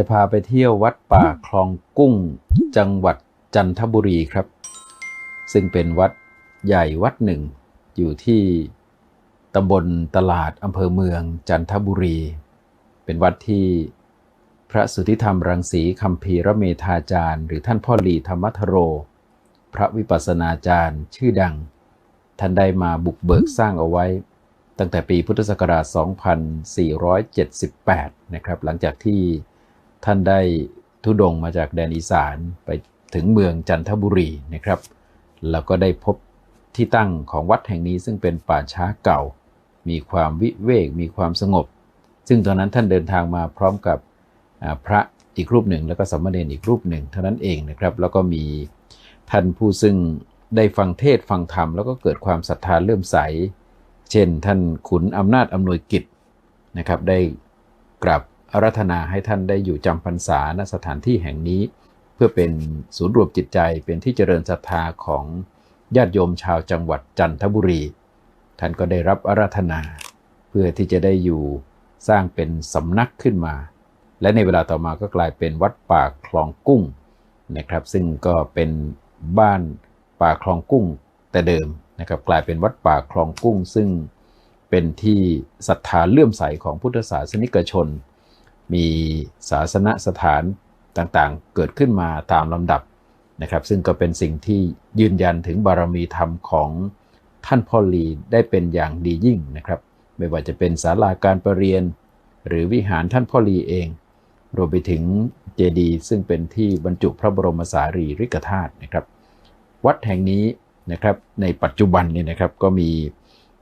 จะพาไปเที่ยววัดป่าคลองกุ้ง จังหวัดจันทบุรีครับ ซึ่งเป็นวัดใหญ่วัดหนึ่ง อยู่ที่ตำบลตลาดอำเภอเมืองจันทบุรี เป็นวัดที่พระสุทธิธรรมรังสีคัมภีรเมธาจารย์ หรือท่านพ่อหลีธรรมทโร พระวิปัสสนาจารย์ชื่อดัง ท่านได้มาบุกเบิกสร้างเอาไว้ ตั้งแต่ปีพุทธศักราช 2478 นะครับ หลังจากที่ ท่านได้ทุดงมาจากแดนอีสานไปถึงเมืองจันทบุรีนะครับ แล้วก็ได้พบที่ตั้งของวัดแห่งนี้ซึ่งเป็นป่าช้าเก่า มีความวิเวก มีความสงบ ซึ่งตอนนั้นท่านเดินทางมาพร้อมกับพระอีกรูปหนึ่ง แล้วก็สามเณรอีกรูปหนึ่งเท่านั้นเองนะครับ แล้วก็มีท่านผู้ซึ่งได้ฟังเทศฟังธรรมแล้วก็เกิดความศรัทธาเลื่อมใส เช่น ท่านขุนอำนาจอำนวยกิจนะครับได้กราบ อารัธนาให้ท่านได้อยู่จำพรรษาณสถานที่แห่งนี้ เพื่อเป็นศูนย์รวมจิตใจเป็นที่เจริญศรัทธาของญาติโยมชาวจังหวัดจันทบุรี ท่านก็ได้รับอาราธนา เพื่อที่จะได้อยู่สร้างเป็นสำนักขึ้นมา และในเวลาต่อมาก็กลายเป็นวัดป่าคลองกุ้งนะครับ ซึ่งก็เป็นบ้านป่าคลองกุ้งแต่เดิมนะครับกลายเป็นวัดป่าคลองกุ้ง ซึ่งเป็นที่ศรัทธาเลื่อมใสของพุทธศาสนิกชน มีศาสนสถานต่างๆ เกิดขึ้นมาตามลำดับนะครับ ซึ่งก็เป็นสิ่งที่ยืนยันถึงบารมีธรรมของท่านพ่อลีได้เป็นอย่างดียิ่งนะครับ ไม่ว่าจะเป็นศาลาการประเรียน หรือวิหารท่านพ่อลีเอง รวมไปถึงเจดีย์ซึ่งเป็นที่บรรจุพระบรมสารีริกธาตุนะครับ วัดแห่งนี้นะครับในปัจจุบันเนี่ยนะครับก็มี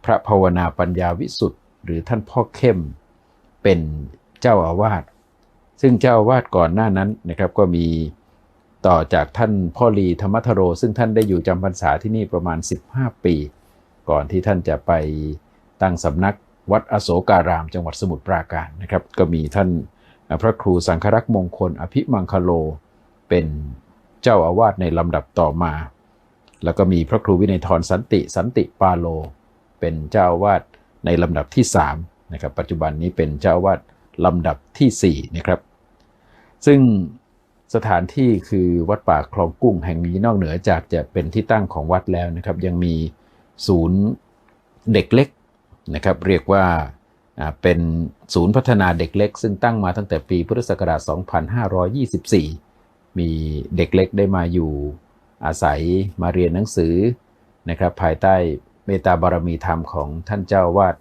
พระภาวนาปัญญาวิสุทธ์หรือท่านพ่อเข้มเป็น เจ้าอาวาสซึ่งเจ้าอาวาสก่อนหน้านั้นนะครับก็มีต่อจากท่านพ่อลีธรรมทโร ซึ่งท่านได้อยู่จำพรรษาที่นี่ประมาณ 15 ปี ก่อนที่ท่านจะไปตั้งสำนักวัดอโศการาม จังหวัดสมุทรปราการนะครับ ก็มีท่านพระครูสังครักษ์มงคล อภิมังคโล เป็นเจ้าอาวาสในลำดับต่อมา แล้วก็มีพระครูวินัยทรสันติสันติปาโล เป็นเจ้าอาวาสในลำดับที่3นะครับปัจจุบันนี้เป็นเจ้าอาวาส ลำดับที่4นะครับซึ่งสถานที่คือวัดป่าคลองกุ้งแห่งนี้นอกเหนือจากจะเป็นที่ตั้งของวัดแล้วนะครับ ยังมีศูนย์เด็กเล็กนะครับ เรียกว่าเป็นศูนย์พัฒนาเด็กเล็ก ซึ่งตั้งมาตั้งแต่ปีพุทธศักราช 2524 มีเด็กเล็กได้มาอยู่อาศัยมาเรียนหนังสือนะครับ ภายใต้เมตตาบารมีธรรมของท่านเจ้าวาด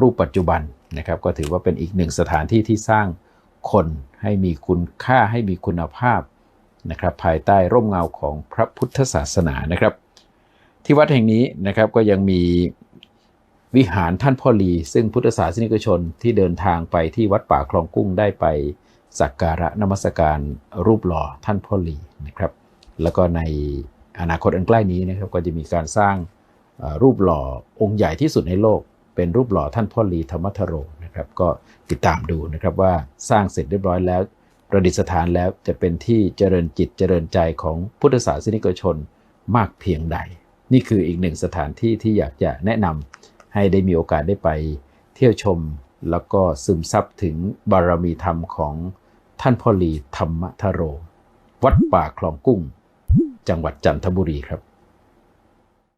รูปปัจจุบัน นะครับก็ถือว่าเป็นอีกหนึ่งสถานที่ที่สร้างคนให้มีคุณค่าให้มีคุณภาพนะครับภายใต้ร่มเงาของพระพุทธศาสนานะครับ ที่วัดแห่งนี้นะครับก็ยังมีวิหารท่านพ่อลีซึ่งพุทธศาสนิกชนที่เดินทางไปที่วัดป่าคลองกุ้งได้ไปสักการะนมัสการรูปหล่อท่านพ่อลีนะครับ แล้วก็ในอนาคตอันใกล้นี้นะครับก็จะมีการสร้างรูปหล่อองค์ใหญ่ที่สุดในโลก เป็นรูปหล่อท่านพ่อลีธรรมทโรนะครับก็ติดตามดูนะครับว่าสร้างเสร็จเรียบร้อยแล้วประดิษฐานแล้วจะเป็นที่เจริญจิตเจริญใจของพุทธศาสนิกชนมากเพียงใด นี่คืออีกหนึ่งสถานที่ที่อยากจะแนะนำให้ได้มีโอกาสได้ไปเที่ยวชมแล้วก็ซึมซับถึงบารมีธรรมของท่านพ่อลีธรรมทโร วัดป่าคลองกุ้ง จังหวัดจันทบุรีครับ